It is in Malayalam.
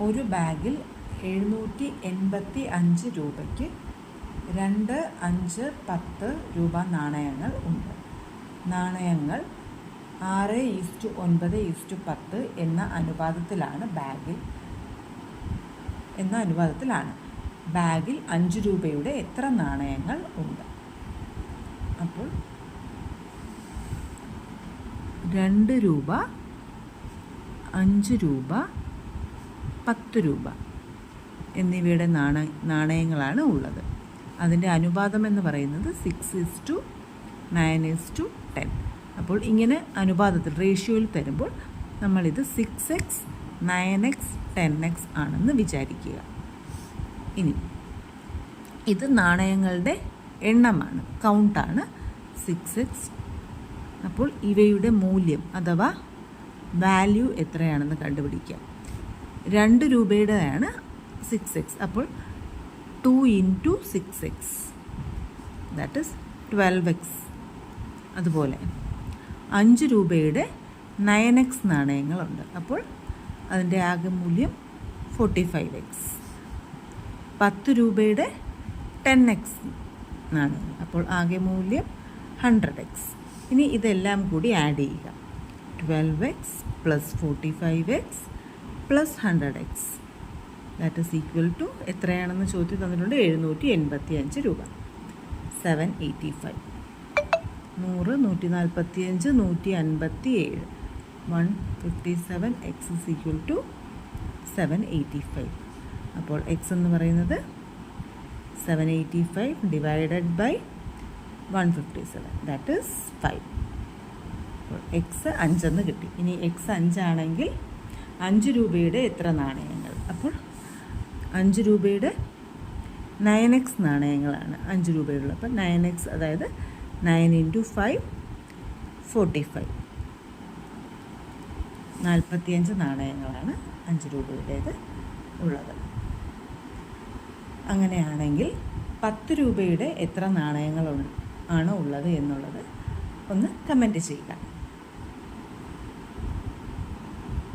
ഒരു ബാഗിൽ എഴുന്നൂറ്റി എൺപത്തി അഞ്ച് രൂപയ്ക്ക് രണ്ട് അഞ്ച് പത്ത് രൂപ നാണയങ്ങൾ ഉണ്ട്. നാണയങ്ങൾ ആറ് ഈസ്റ്റു ഒൻപത് ഈസ്റ്റു പത്ത് എന്ന അനുപാതത്തിലാണ് ബാഗിൽ എന്ന അനുപാതത്തിലാണ്. ബാഗിൽ അഞ്ച് രൂപയുടെ എത്ര നാണയങ്ങൾ ഉണ്ട്? അപ്പോൾ രണ്ട് രൂപ അഞ്ച് രൂപ പത്ത് രൂപ എന്നിവയുടെ നാണ നാണയങ്ങളാണ് ഉള്ളത്. അതിന്റെ അനുപാതം എന്ന് പറയുന്നത് six is to nine is to ten അപ്പോൾ ഇങ്ങനെ അനുപാതത്തിൽ റേഷ്യോയിൽ തരുമ്പോൾ നമ്മളിത് six x nine x ten x ആണെന്ന് വിചാരിക്കുക. ഇനി ഇത് നാണയങ്ങളുടെ എണ്ണമാണ് കൗണ്ടാണ് സിക്സ് എക്സ് അപ്പോൾ ഇവയുടെ മൂല്യം അഥവാ വാല്യൂ എത്രയാണെന്ന് കണ്ടുപിടിക്കാം. രണ്ട് രൂപയുടെയാണ് സിക്സ് എക്സ് അപ്പോൾ two into six x that is twelve x അതുപോലെ അഞ്ച് രൂപയുടെ നയൻ എക്സ് നാണയങ്ങളുണ്ട്. അപ്പോൾ അതിന്റെ ആകെ മൂല്യം ഫോർട്ടി ഫൈവ് എക്സ് പത്ത് രൂപയുടെ ടെൻ എക്സ് നാണയങ്ങൾ. അപ്പോൾ ആകെ മൂല്യം ഹൺഡ്രഡ് എക്സ് ഇനി ഇതെല്ലാം കൂടി ആഡ് ചെയ്യുക. Twelve x plus forty five x plus hundred x that is equal to എത്രയാണെന്ന് ചോദ്യം തന്നിട്ടുണ്ട്? എഴുന്നൂറ്റി എൺപത്തി അഞ്ച് രൂപ. സെവൻ എയ്റ്റി ഫൈവ് നൂറ് നൂറ്റി നാൽപ്പത്തി അഞ്ച് നൂറ്റി അൻപത്തി ഏഴ് one fifty seven x is equal to seven eighty five അപ്പോൾ എക്സ് എന്ന് പറയുന്നത് seven eighty five divided by one fifty seven that is five അപ്പോൾ എക്സ് അഞ്ചെന്ന് കിട്ടി. ഇനി എക്സ് അഞ്ചാണെങ്കിൽ അഞ്ച് രൂപയുടെ എത്ര നാണയങ്ങൾ? അപ്പോൾ അഞ്ച് രൂപയുടെ നയൻ എക്സ് നാണയങ്ങളാണ് അഞ്ച് രൂപയുള്ള. അപ്പം നയൻ എക്സ് അതായത് nine into five forty five നാൽപ്പത്തിയഞ്ച് നാണയങ്ങളാണ് അഞ്ച് രൂപയുടേത് ഉള്ളത്. അങ്ങനെയാണെങ്കിൽ പത്ത് രൂപയുടെ എത്ര നാണയങ്ങൾ ആണ് ഉള്ളത് എന്നുള്ളത് ഒന്ന് കമന്റ് ചെയ്യുക.